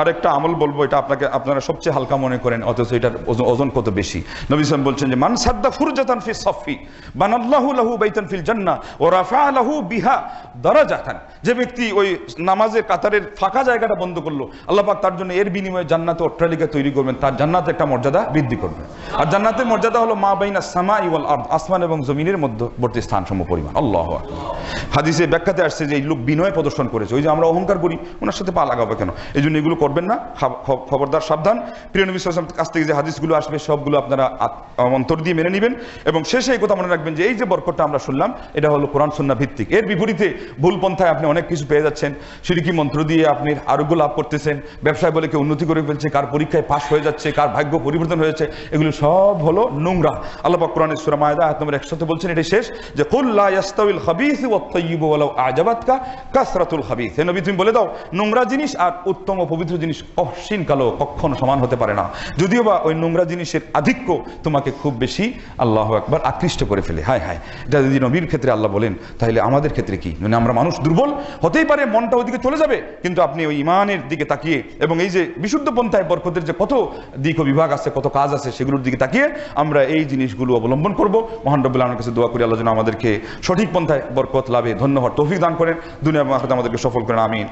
আরেকটা আমল বলব, এটা আপনাকে, আপনারা সবচেয়ে হালকা মনে করেন, অথচ এটার ওজন- ওজন কত বেশি? নবী সাহেব বলছেন যে, মান সাদ্দা ফুরজাতান ফি সফি বানাল্লাহু লাহু বাইতান ফিল জান্নাহ ও রাফা লাহু বিহা দারাজাতান। যে ব্যক্তি ওই নামাজের কাতারের ফাঁকা জায়গাটা বন্ধ করল, আল্লাহ পাক তার জন্য এর বিনিময়ে জান্নাতে অট্টালিকা তৈরি করবেন, তার জান্নাতে একটা মর্যাদা বৃদ্ধি করবেন আর জান্নাতের মর্যাদা হলো মা বাইনা সামা ইওয়াল আরদ, আসমান এবং জমিনের মধ্যবর্তী স্থান সম পরিমাণ। আল্লাহ হাদিসে ব্যাখ্যাতে আসছে যে এই লোক বিনয় প্রদর্শন করেছে। ওই যে আমরা অহংকার করি, ওনার সাথে পা লাগাবো কেন? এই জন্য এগুলো করবেন না। খবরদার সাবধান। প্রিয় নবী সাল্লাল্লাহু কাছ থেকে যে হাদিসগুলো আসবে, সবগুলো আপনারা অন্তর দিয়ে মেনে নেবেন এবং শেষে এই কথা মনে রাখবেন যে এই যে বরকতটা আমরা শুনলাম, এটা হলো কোরআন সুন্নাহ ভিত্তিক। এর বিপরীতে ভুল পন্থায় আপনি অনেক কিছু পেয়ে যাচ্ছেন। সিরিকি মন্ত্র দিয়ে আপনি আরোগ্য লাভ করতেছেন। ব্যবসায় বলে কেউ উন্নতি করে ফেলছে। কার পরীক্ষায় পাশ হয়ে যাচ্ছে, কার ভাগ্য পরিবর্তন হয়েছে, এগুলো সব হলো নোংরা। আল্লাহ পাক কোরআনের সূরা মায়দা নম্বর 100 বলছেন এটা শেষ। যে কুল লা ইয়াস্তাউল খাবিস ওয়াত তাইয়্যিব ওয়ালাউ আজাবাতকা কাসরাতুল হে নবী, তুমি বলে দাও, নোংরা জিনিস আর উত্তম ও পবিত্র জিনিস অসীন কালো কখনো সমান হতে পারে না। যদিও বা ওই নোংরা জিনিসের আধিক্য তোমাকে খুব বেশি আল্লাহ একবার আকৃষ্ট করে ফেলে। হায় হায়, এটা যদি নবীর ক্ষেত্রে আল্লাহ বলেন, তাহলে আমাদের ক্ষেত্রে কি? মানে আমরা মানুষ দুর্বল? হতেই পারে মনটা ওইদিকে চলে যাবে, কিন্তু আপনি ওই ইমানের দিকে তাকিয়ে এবং এই যে বিশুদ্ধ পন্থায় বরকতের যে কত দিক ও বিভাগ আছে, কত কাজ আছে সেগুলোর দিকে তাকিয়ে আমরা এই জিনিসগুলো অবলম্বন করব। মহান রব্বুল আলমের কাছে দোয়া করি, আল্লাহ যেন আমাদেরকে সঠিক পন্থায় বরকত লাভে ধন্যবাদ তৌফিক দান করেন। দুনিয়া আমাদেরকে সফল করেন, আমিন।